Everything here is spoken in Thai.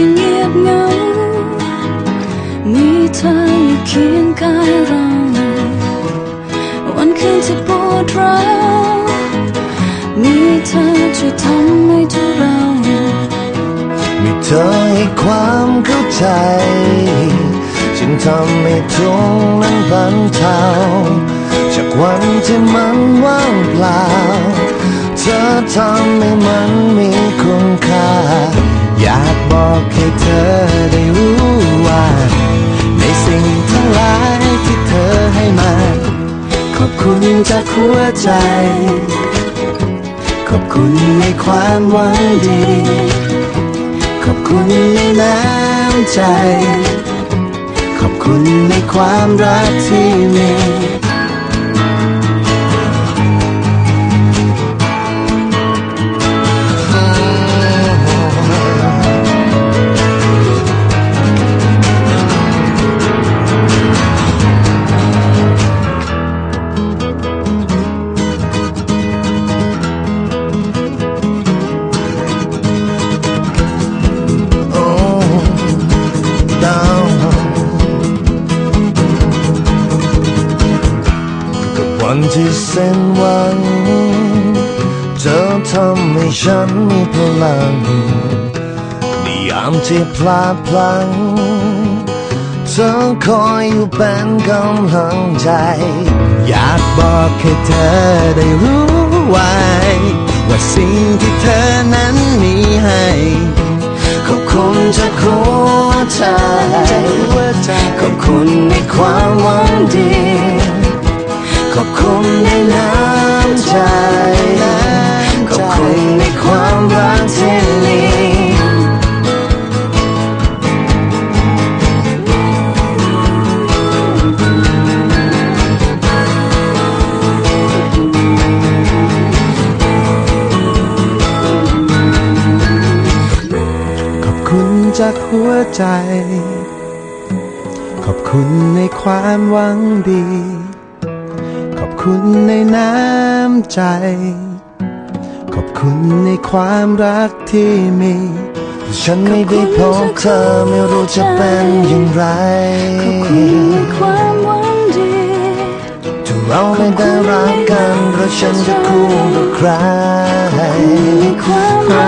ที่เงียบเหงา มีเธออยู่เคียงกายเรา วันคืนที่ปวดร้าวมีเธอช่วยทำให้ทุกเรา มีเธอให้ความเข้าใจ จึงทำให้ทุกข์นั้นบรรเทาจากวันที่มันว่างเปล่า จากหัวใจ ขอบคุณในความหวังดี ขอบคุณในน้ำใจ ขอบคุณในความรักที่มี กับวันที่เส้นหวัง เธอทำให้ฉันมีพลังในยามที่พลาดพลั้ง เธอคอยอยู่เป็นกำลังใจ อยากบอกให้เธอได้รู้ไว้ว่าสิ่งที่เธอนั้นมีให้ขอบคุณจากหัวใจขอบคุณในความหวังดี ในน้ำใจ ขอบคุณในความรักที่มีขอบคุณจากหัวใจ ขอบคุณในความหวังดี คุณในน้ำใจ ขอบคุณในความรักที่มี ฉันไม่ได้พบเธอไม่รู้จะเป็นอย่างไร ขอบคุณในความหวังดีถ้าเราไม่ได้รักกันเราฉันจะคู่กับใครในความ